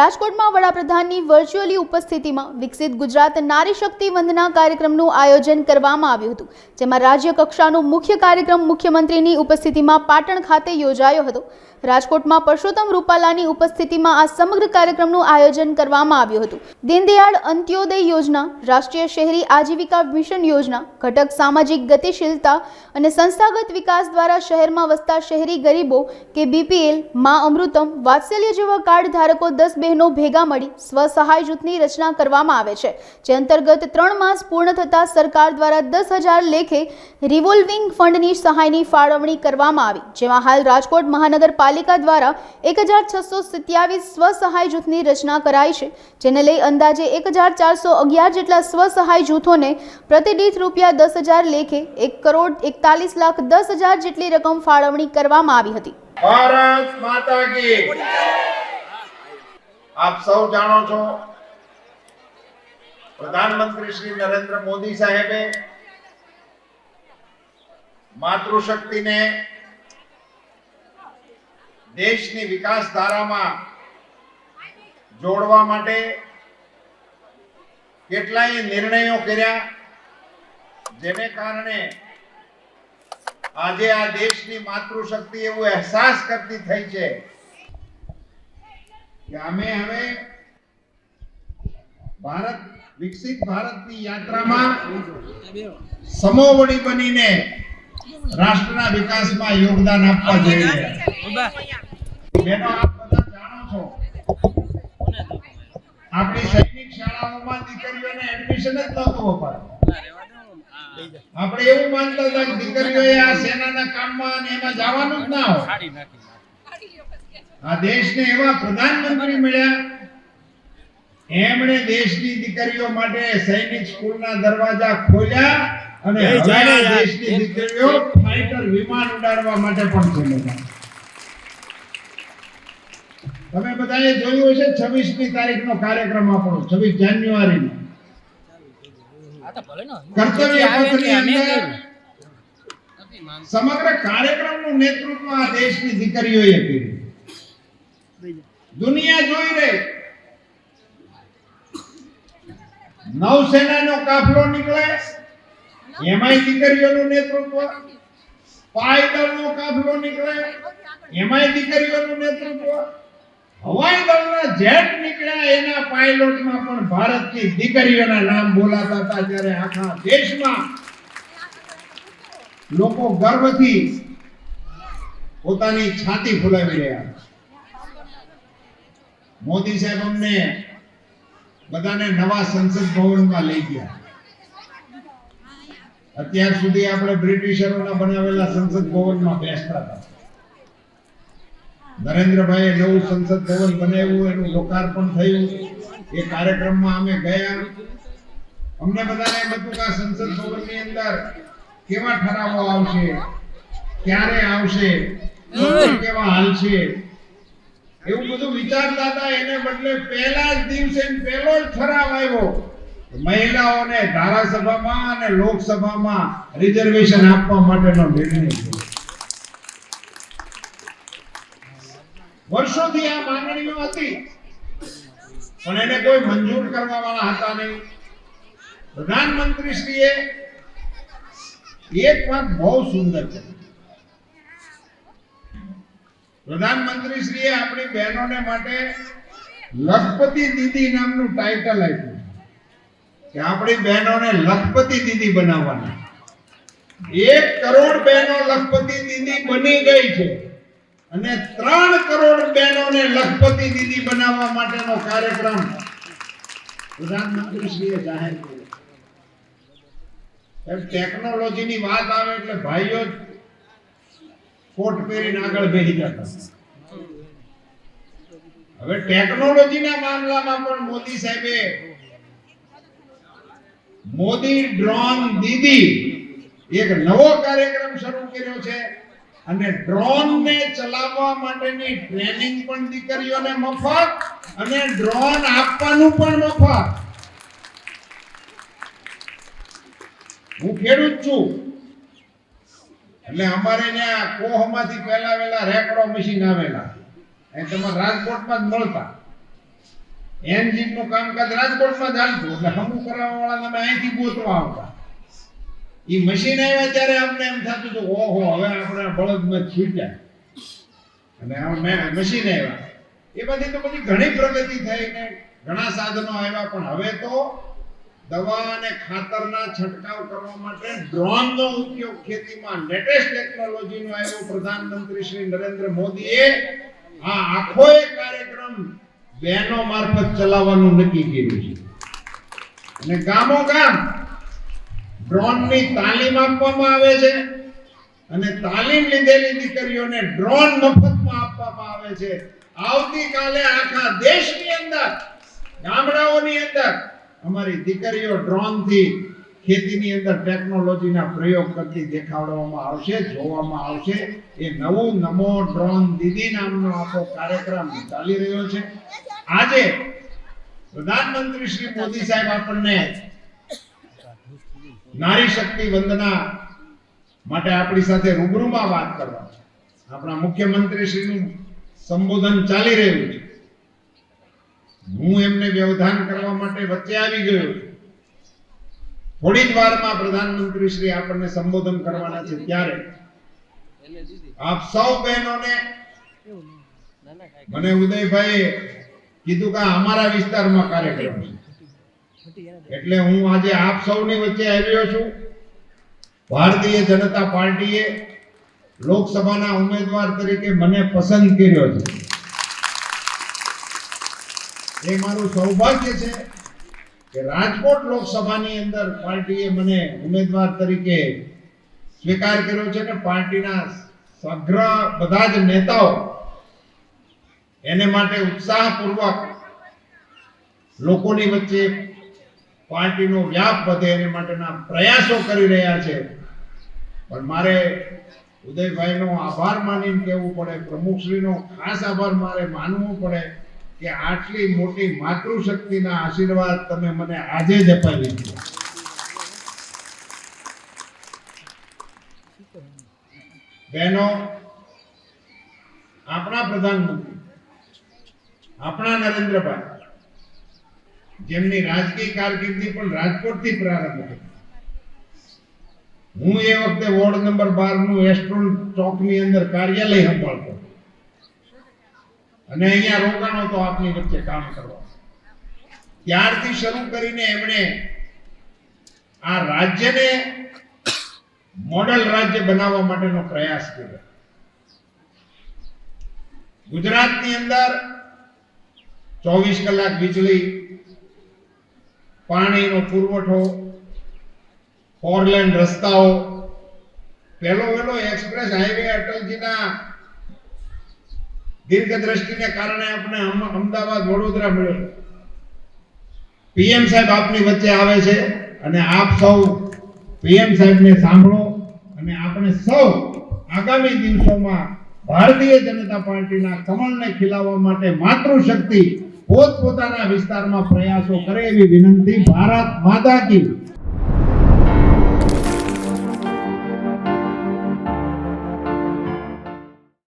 રાજકોટમાં વડાપ્રધાનની વર્ચ્યુઅલી ઉપસ્થિતિમાં વિકસિત ગુજરાત નારી શક્તિ વંદના કાર્યક્રમનું આયોજન કરવામાં આવ્યું હતું, જેમાં રાજ્ય કક્ષાનો મુખ્ય કાર્યક્રમ મુખ્યમંત્રીની ઉપસ્થિતિમાં પાટણ ખાતે યોજાયો હતો. રાજકોટમાં પરસોત્તમ રૂપાલાની ઉપસ્થિતિમાં આ સમગ્ર કાર્યક્રમનું આયોજન કરવામાં આવ્યું હતું. દીનદયાળ અંત્યોદય યોજના, રાષ્ટ્રીય શહેરી આજીવિકા મિશન યોજના, ઘટક સામાજિક ગતિશીલતા અને સંસ્થાગત વિકાસ દ્વારા શહેરમાં વસતા શહેરી ગરીબો કે બીપીએલ મા અમૃતમ, વાત્સલ્ય જેવા કાર્ડ ધારકો દસ બહેનો ભેગા મળી સ્વસહાય જૂથની રચના કરવામાં આવે છે. જે અંતર્ગત ત્રણ માસ પૂર્ણ થતાં સરકાર દ્વારા દસ હજાર લેખે રિવોલ્વિંગ ફંડની સહાયની ફાળવણી કરવામાં આવી. જેમાં હાલ રાજકોટ મહાનગરપાલિકા દ્વારા એક હજાર છસો સત્યાવીસ સ્વસહાય જૂથની રચના કરાઈ છે. જેને લઈ અંદાજે એક હજાર ચારસો અગિયાર જેટલા સ્વસહાય જૂથોને પ્રતિદીઠ રૂપિયા દસ હજાર લેખે એક કરોડ એકતાલીસ લાખ દસ હજાર જેટલી રકમ ફાળવણી કરવામાં આવી હતી. ભારત માતા કી આપ સૌ જાણો છો પ્રધાનમંત્રી શ્રી નરેન્દ્ર મોદી સાહેબે માતૃશક્તિને દેશની વિકાસ ધારામાં જોડવા માટે કેટલાય નિર્ણયો કર્યા, જેને કારણે આજે આ દેશની માતૃશક્તિ એવો અહેસાસ કરતી થઈ છે કે અમે હવે ભારત, વિકસિત ભારતની યાત્રામાં સમોવડી બનીને રાષ્ટ્રના વિકાસમાં યોગદાન આપવા જઈ છીએ. આપ બધા જાણો છો, આપણી સૈનિક શાળાઓમાં દીકરીઓને એડમિશન જ નહોતું અપાતું આપણે એવું માનતા હતા કે દીકરીઓએ આ સેનાના કામમાં અને એમાં જવાનું જ ના હોય આ દેશને એવા પ્રધાનમંત્રી મળ્યા. એમણે દેશની દીકરીઓ માટે સૈનિક સ્કૂલના દરવાજા ખોલ્યા અને દેશની દીકરીઓ ફાઈટર વિમાન ઉડાડવા માટે પણ છે તમે બધાએ જોયું હશે 26 મી તારીખનો કાર્યક્રમ આપણો 26 જાન્યુઆરીનો. કર્તવ્ય પત્રની અંદર સમગ્ર કાર્યક્રમનું નેતૃત્વ આ દેશની દીકરીઓએ કર્યું. દુનિયા જોઈ રહી. નૌસેનાનો કાફલો નીકળે. એમાંય દીકરીઓનું નેતૃત્વ. પાયદળનો કાફલો નીકળે. એમાંય દીકરીઓનું નેતૃત્વ. હવાઈ દળના જેટ નીકળ્યા, એના પાયલોટમાં પણ ભારતની દીકરીઓના નામ બોલાતા હતા ત્યારે આખા દેશમાં લોકો ગર્વથી પોતાની છાતી ફુલાવી રહ્યા મોદી સાહેબ અમને બધાને નવા સંસદ ભવનમાં લઈ ગયા. અત્યાર સુધી આપણે બ્રિટિશરોના બનાવેલા સંસદ ભવનમાં બેસતા હતા. નરેન્દ્રભાઈએ નવું સંસદ ભવન બનાવ્યું એનું લોકાર્પણ થયું. એ કાર્યક્રમમાં અમે ગયા. અમને બધાને એમ હતું કે આ સંસદ ભવનની અંદર કેવા ઠરાવો આવશે ક્યારે આવશે કેવા હાલશે એવું બધું વિચારતા હતા, એને બદલે પહેલા જ દિવસે પહેલો જ ઠરાવ આવ્યો. મહિલાઓને ધારાસભામાં અને લોકસભામાં રિઝર્વેશન આપવા માટેનો નિર્ણય વર્ષોથી આ માંગણીઓ હતી. પણ એને કોઈ મંજૂર કરવા વાળા હતા નહીં. પ્રધાનમંત્રી શ્રીએ એક વાત બહુ સુંદર છે પ્રધાનમંત્રીશ્રીએ આપણી બહેનોને માટે લખપતિ દીદી નામનું ટાઇટલ આપ્યું કે આપણી બહેનોને લખપતિ દીદી બનાવવાના. એક કરોડ બહેનો લખપતિ દીદી બની ગઈ છે અને ત્રણ કરોડ બહેનોને લખપતિ દીદી બનાવવા માટેનો કાર્યક્રમ પ્રધાનમંત્રીશ્રીએ જાહેર કર્યો. ટેકનોલોજીની વાત આવે એટલે ભાઈઓ કોટ પહેરીને આગળ બેસી જતા. હવે ટેકનોલોજીના મામલામાં પણ મોદી સાહેબે મોદી ડ્રોન દીદી એક નવો કાર્યક્રમ શરૂ કર્યો છે અને ડ્રોન ને ચલાવવા માટેની ટ્રેનિંગ પણ દીકરીઓને મફત અને ડ્રોન આપવાનું પણ મફત. હું ખેડૂત છું. એટલે અમારે ત્યાં કોહમાંથી પહેલા વેલા રેકડો મશીન આવેલા. એ તમારે રાજકોટમાં જ મળતા. એન્જિનનું કામકાજ રાજકોટમાં ચાલતું એટલે હમું કરાવવા વાળા અમે અહીંથી ગોતવા આવતા. એ મશીન આવ્યા ત્યારે અમને એમ થતું હતું ઓહો, હવે આપણે બળદમાં છૂટ્યા. અને મશીન આવ્યા. એ બધી તો પછી ઘણી પ્રગતિ થઈ ને ઘણા સાધનો આવ્યા, પણ હવે તો દવા અને ખાતરના છંટકાવ કરવા માટે ડ્રોનનો ઉપયોગ ખેતીમાં લેટેસ્ટ ટેકનોલોજીનો આવ્યો પ્રધાનમંત્રી શ્રી નરેન્દ્ર મોદીએ. આ આખો એક કાર્યક્રમ બહેનો મારફત ચલાવવાનું નક્કી કર્યું છે. અને ગામો ગામ ડ્રોનની તાલીમ આપવામાં આવે છે અને તાલીમ લીધેલી દીકરીઓને ડ્રોન મફતમાં આપવામાં આવે છે. આવતીકાલે આખા દેશની અંદર, ગામડાઓની અંદર અમારી દીકરીઓ ડ્રોનથી ખેતીની અંદર ટેકનોલોજીના પ્રયોગ કરતી દેખાડવામાં આવશે, જોવામાં આવશે. એ નવું નમો ડ્રોન દીદી નામનો આખો કાર્યક્રમ ચાલી રહ્યો છે. આજે પ્રધાનમંત્રી શ્રી મોદી સાહેબ આપણને નારી શક્તિ વંદના માટે આપણી સાથે રૂબરૂમાં વાત કરવા આપણા મુખ્યમંત્રી શ્રીનું સંબોધન ચાલી રહ્યું છે. હું એમને વ્યવધાન કરવા માટે વચ્ચે આવી ગયો થોડી જ વારમાં પ્રધાનમંત્રી શ્રી આપણને સંબોધન કરવાના છે ત્યારે. આપ સૌ બહેનોને મને ઉદયભાઈ કીધું કે અમારા વિસ્તારમાં કાર્યક્રમ છે. એટલે હું આજે આપ સૌની વચ્ચે આવ્યો છું. ભારતીય જનતા પાર્ટીએ લોકસભાના ઉમેદવાર તરીકે મને પસંદ કર્યો છે. એ મારું સૌભાગ્ય છે કે રાજકોટ લોકસભાની અંદર પાર્ટીએ મને ઉમેદવાર તરીકે સ્વીકાર કર્યો છે કે પાર્ટીના સગ્ર બધા જ નેતાઓ એને માટે ઉત્સાહપૂર્વક લોકોની વચ્ચે પાર્ટીનો વ્યાપ વધે એને માટેના પ્રયાસો કરી રહ્યા છે. પણ મારે ઉદયભાઈનો આભાર માનીને કહેવું પડે, પ્રમુખશ્રીનો ખાસ આભાર મારે માનવો પડે. કે આટલી મોટી માતૃશક્તિના આશીર્વાદ તમે મને આજે જ અપાવી દીધા. બહેનો, આપણા પ્રધાનમંત્રી, આપણા નરેન્દ્રભાઈ, જેમની રાજકીય કારકિર્દી પણ રાજકોટથી પ્રારંભ થઈ. હું એ વખતે વોર્ડ નંબર બારનું એસ્ટ્રોલ ચોકની અંદર કાર્યાલય સંભાળતો અને અહીંયા રોકાણો તો આપની વચ્ચે કામ કરવા. ત્યારથી શરૂ કરીને એમણે આ રાજ્યને મોડલ રાજ્ય બનાવવા માટેનો પ્રયાસ કર્યો. ગુજરાતની અંદર ચોવીસ કલાક વીજળી, પાણીનો પુરવઠો ફોર લેન રસ્તાઓ, પહેલો વહેલો એક્સપ્રેસ હાઈવે અટલજીના દીર્ઘ દ્રષ્ટિને કારણે આપણે અમદાવાદ, વડોદરા મળ્યો પીએમ સાહેબ આપની વચ્ચે આવે છે અને આપ સૌ પીએમ સાહેબને સાંભળો અને આપણે સૌ આગામી દિવસોમાં ભારતીય જનતા પાર્ટીના કમળને ખીલાવવા માટે માતૃશક્તિ પોતપોતાના વિસ્તારમાં પ્રયાસો કરે એવી વિનંતી. ભારત માતા કી